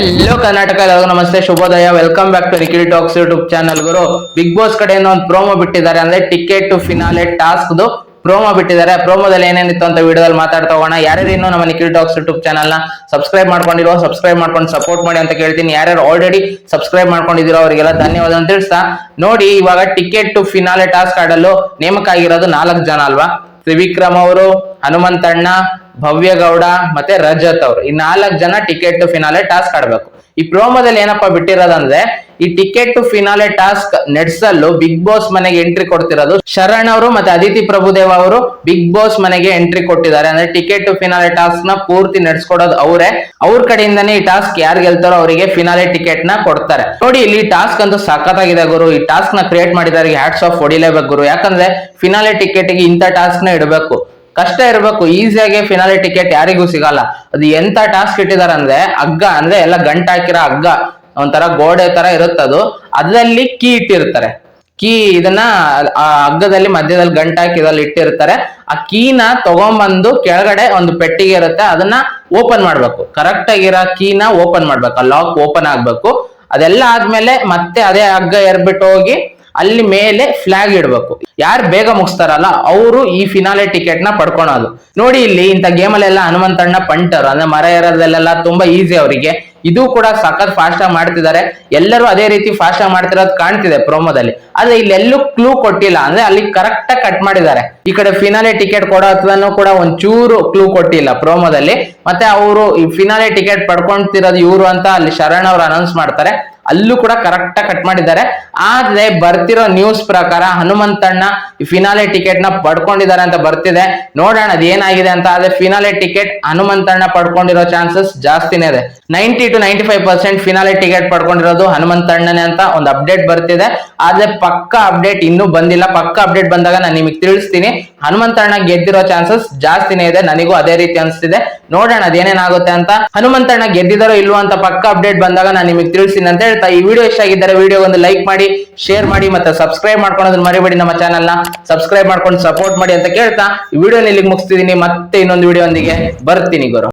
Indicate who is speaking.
Speaker 1: Hello Karnataka ಎಲ್ಲರಿಗೂ ನಮಸ್ತೆ, ಶುಭೋದಯ. Welcome back to Nikhil talks YouTube channel Guru. Bigg Boss ಕಡೆಯಿಂದ ಒಂದು ಪ್ರೋಮೋ ಬಿಟ್ಟಿದ್ದಾರೆ. ಅಂದ್ರೆ ticket to finale task promo ಬಿಟ್ಟಿದ್ದಾರೆ. ಪ್ರೋಮೋದಲ್ಲಿ ಏನೇನಿತ್ತು ಅಂತ ವಿಡಿಯೋದಲ್ಲಿ ಮಾತಾಡ್ತಾ ಹೋಗೋಣ. ಯಾರ್ಯಾರು ಇನ್ನೂ ನಮ್ಮ ನಿಖಿಲ್ ಟಾಕ್ಸ್ ಯೂಟ್ಯೂಬ್ ಚಾನಲ್ನ ಸಬ್ಸ್ಕ್ರೈಬ್ ಮಾಡ್ಕೊಂಡಿರೋ ಸಬ್ಸ್ಕ್ರೈಬ್ ಮಾಡ್ಕೊಂಡು ಸಪೋರ್ಟ್ ಮಾಡಿ ಅಂತ ಕೇಳ್ತೀನಿ. ಯಾರ್ಯಾರು ಆಲ್ರೆಡಿ ಸಬ್ಸ್ಕ್ರೈಬ್ ಮಾಡ್ಕೊಂಡಿದ್ದೀರೋ ಅವರಿಗೆಲ್ಲ ಧನ್ಯವಾದ ಅಂತ ತಿಳಿಸ್ತಾ ನೋಡಿ, ಇವಾಗ ಟಿಕೆಟ್ ಟು ಫಿನಾಲೆ ಟಾಸ್ಕ್ ಆಡಲು ನೇಮಕ ಆಗಿರೋದು ನಾಲ್ಕು ಜನ ಅಲ್ವಾ? ತ್ರಿವಿಕ್ರಮ್ ಅವರು, ಹನುಮಂತಣ್ಣ ಭವ್ಯ ಗೌಡ ಮತ್ತೆ ರಜತ್ ಅವರು. ಈ ನಾಲ್ಕು ಜನ ಟಿಕೆಟ್ ಟು ಫಿನಾಲೆ ಟಾಸ್ಕ್ ಆಡ್ಬೇಕು. ಈ ಪ್ರೋಮೋದಲ್ಲಿ ಏನಪ್ಪಾ ಬಿಟ್ಟಿರೋದಂದ್ರೆ, ಈ ಟಿಕೆಟ್ ಟು ಫಿನಾಲೆ ಟಾಸ್ಕ್ ನಡೆಸಲು ಬಿಗ್ ಬಾಸ್ ಮನೆಗೆ ಎಂಟ್ರಿ ಕೊಡ್ತಿರೋದು ಶರಣ್ ಅವರು ಮತ್ತೆ ಅದಿತಿ ಪ್ರಭುದೇವ ಅವರು ಬಿಗ್ ಬಾಸ್ ಮನೆಗೆ ಎಂಟ್ರಿ ಕೊಟ್ಟಿದ್ದಾರೆ. ಅಂದ್ರೆ ಟಿಕೆಟ್ ಟು ಫಿನಾಲೆ ಟಾಸ್ಕ್ನ ಪೂರ್ತಿ ನಡೆಸ್ಕೊಡೋದು ಅವರೇ. ಅವ್ರ ಕಡೆಯಿಂದಾನೇ ಈ ಟಾಸ್ಕ್ ಯಾರು ಗೆಲ್ತಾರೋ ಅವರಿಗೆ ಫಿನಾಲೆ ಟಿಕೆಟ್ನ ಕೊಡ್ತಾರೆ. ನೋಡಿ, ಇಲ್ಲಿ ಟಾಸ್ಕ್ ಅಂತೂ ಸಖತ್ತಾಗಿದೆ ಗುರು. ಈ ಟಾಸ್ಕ್ನ ಕ್ರಿಯೇಟ್ ಮಾಡಿದವರಿಗೆ ಹ್ಯಾಟ್ಸ್ ಆಫ್ ಹೊಡಿಲೇಬೇಕು ಗುರು. ಯಾಕಂದ್ರೆ ಫಿನಾಲೆ ಟಿಕೆಟ್ಗೆ ಇಂಥ ಟಾಸ್ಕ್ನ ಇಡಬೇಕು. ಕಷ್ಟ ಇರಬೇಕು ಈಸಿಯಾಗಿ ಫಿನಾಲಿ ಟಿಕೆಟ್ ಯಾರಿಗೂ ಸಿಗಲ್ಲ. ಅದು ಎಂತ ಟಾಸ್ಕ್ ಇಟ್ಟಿದ್ದಾರೆ ಅಂದ್ರೆ, ಹಗ್ಗ ಅಂದ್ರೆ ಎಲ್ಲ ಗಂಟಾಕಿರೋ ಹಗ್ಗ, ಒಂಥರ ಗೋಡೆ ತರ ಇರುತ್ತದು. ಅದರಲ್ಲಿ ಕೀ ಇಟ್ಟಿರ್ತಾರೆ. ಕೀ ಇದನ್ನ ಆ ಹಗ್ಗದಲ್ಲಿ ಮಧ್ಯದಲ್ಲಿ ಗಂಟ್ ಹಾಕಿ ಇದ್ರಲ್ಲಿ ಇಟ್ಟಿರ್ತಾರೆ. ಆ ಕೀನ ತಗೊಂಬಂದು ಕೆಳಗಡೆ ಒಂದು ಪೆಟ್ಟಿಗೆ ಇರುತ್ತೆ, ಅದನ್ನ ಓಪನ್ ಮಾಡ್ಬೇಕು. ಕರೆಕ್ಟ್ ಆಗಿರೋ ಕೀನ ಓಪನ್ ಮಾಡ್ಬೇಕು. ಆ ಲಾಕ್ ಓಪನ್ ಆಗ್ಬೇಕು. ಅದೆಲ್ಲ ಆದ್ಮೇಲೆ ಮತ್ತೆ ಅದೇ ಹಗ್ಗ ಎರ್ಬಿಟ್ಟು ಹೋಗಿ ಅಲ್ಲಿ ಮೇಲೆ ಫ್ಲಾಗ್ ಇಡಬೇಕು. ಯಾರು ಬೇಗ ಮುಗಿಸ್ತಾರಲ್ಲ, ಅವರು ಈ ಫಿನಾಲೆ ಟಿಕೆಟ್ನ ಪಡ್ಕೊಳೋದು. ನೋಡಿ ಇಲ್ಲಿ ಇಂಥ ಗೇಮಲ್ಲೆಲ್ಲ ಹನುಮಂತಣ್ಣ ಪಂಟರ್ ಅಂದ್ರೆ ಮರ ಏರೋದ್ರಲ್ಲೆಲ್ಲ ತುಂಬಾ ಈಸಿ ಅವರಿಗೆ. ಇದು ಕೂಡ ಸಖತ್ ಫಾಸ್ಟ್ ಆಗಿ ಮಾಡ್ತಿದ್ದಾರೆ. ಎಲ್ಲರೂ ಅದೇ ರೀತಿ ಫಾಸ್ಟ್ ಆಗಿ ಮಾಡ್ತಿರೋದು ಕಾಣ್ತಿದೆ ಪ್ರೋಮೋದಲ್ಲಿ ಆದ್ರೆ ಇಲ್ಲೆಲ್ಲೂ ಕ್ಲೂ ಕೊಟ್ಟಿಲ್ಲ. ಅಂದ್ರೆ ಅಲ್ಲಿ ಕರೆಕ್ಟ್ ಆಗಿ ಕಟ್ ಮಾಡಿದ್ದಾರೆ. ಈ ಕಡೆ ಫಿನಾಲೆ ಟಿಕೆಟ್ ಕೊಡೋ ಹತ್ರನೂ ಕೂಡ ಒಂಚೂರು ಕ್ಲೂ ಕೊಟ್ಟಿಲ್ಲ ಪ್ರೋಮೋದಲ್ಲಿ ಮತ್ತೆ ಅವರು ಈ ಫಿನಾಲೆ ಟಿಕೆಟ್ ಪಡ್ಕೊಂತಿರೋದು ಇವರು ಅಂತ ಅಲ್ಲಿ ಶರಣ್ ಅವರು ಅನೌನ್ಸ್ ಮಾಡ್ತಾರೆ. ಅಲ್ಲೂ ಕೂಡ ಕರೆಕ್ಟ್ ಆಗಿ ಕಟ್ ಮಾಡಿದ್ದಾರೆ. ಆದ್ರೆ ಬರ್ತಿರೋ ನ್ಯೂಸ್ ಪ್ರಕಾರ ಹನುಮಂತಣ್ಣ ಈ ಫಿನಾಲೆ ಟಿಕೆಟ್ನ ಪಡ್ಕೊಂಡಿದ್ದಾರೆ ಅಂತ ಬರ್ತಿದೆ. ನೋಡೋಣ ಅದೇನಾಗಿದೆ ಅಂತ. ಆದ್ರೆ ಫಿನಾಲೆ ಟಿಕೆಟ್ ಹನುಮಂತಣ್ಣ ಪಡ್ಕೊಂಡಿರೋ ಚಾನ್ಸಸ್ ಜಾಸ್ತಿನೇ ಇದೆ. Ninety to ninety five percent finale ticket ಪಡ್ಕೊಂಡಿರೋದು ಹನುಮಂತಣ್ಣನೇ ಅಂತ ಒಂದು ಅಪ್ಡೇಟ್ ಬರ್ತಿದೆ. ಆದ್ರೆ ಪಕ್ಕ ಅಪ್ಡೇಟ್ ಇನ್ನೂ ಬಂದಿಲ್ಲ. ಪಕ್ಕ ಅಪ್ಡೇಟ್ ಬಂದಾಗ ನಾನು ನಿಮಗೆ ತಿಳಿಸ್ತೀನಿ. ಹನುಮಂತಣ್ಣ ಗೆದ್ದಿರೋ ಚಾನ್ಸಸ್ ಜಾಸ್ತಿನೇ ಇದೆ. ನನಗೂ ಅದೇ ರೀತಿ ಅನಿಸ್ತಿದೆ. ನೋಡೋಣ ಅದೇನೇನಾಗುತ್ತೆ ಅಂತ. ಹನುಮಂತಣ್ಣ ಗೆದ್ದಿದಾರೋ ಇಲ್ವೋ ಅಂತ ಪಕ್ಕ ಅಪ್ಡೇಟ್ ಬಂದಾಗ ನಾನು ನಿಮಗೆ ತಿಳಿಸ್ತೀನಿ ಅಂತ ಹೇಳ್ತಾ ಈ ವಿಡಿಯೋ ಇಷ್ಟ ಆಗಿದ್ದಾರೆ ವಿಡಿಯೋ ಒಂದು ಲೈಕ್ ಮಾಡಿ ಶೇರ್ ಮಾಡಿ ಮತ್ತೆ ಸಬ್ಸ್ಕ್ರೈಬ್ ಮಾಡ್ಕೊಳೋದನ್ನ ಮರಿಬೇಡಿ ನಮ್ಮ ಚಾನಲ್ನ. ಸಬ್ಸ್ಕ್ರೈಬ್ ಮಾಡ್ಕೊಂಡು ಸಪೋರ್ಟ್ ಮಾಡಿ ಅಂತ ಕೇಳ್ತಾ ಈ ವಿಡಿಯೋ ಇಲ್ಲಿಗೆ ಮುಗಿಸ್ತಿದ್ದೀನಿ. ಮತ್ತೆ ಇನ್ನೊಂದು ವಿಡಿಯೋ ಒಂದಿಗೆ ಬರ್ತೀನಿ ಗುರು.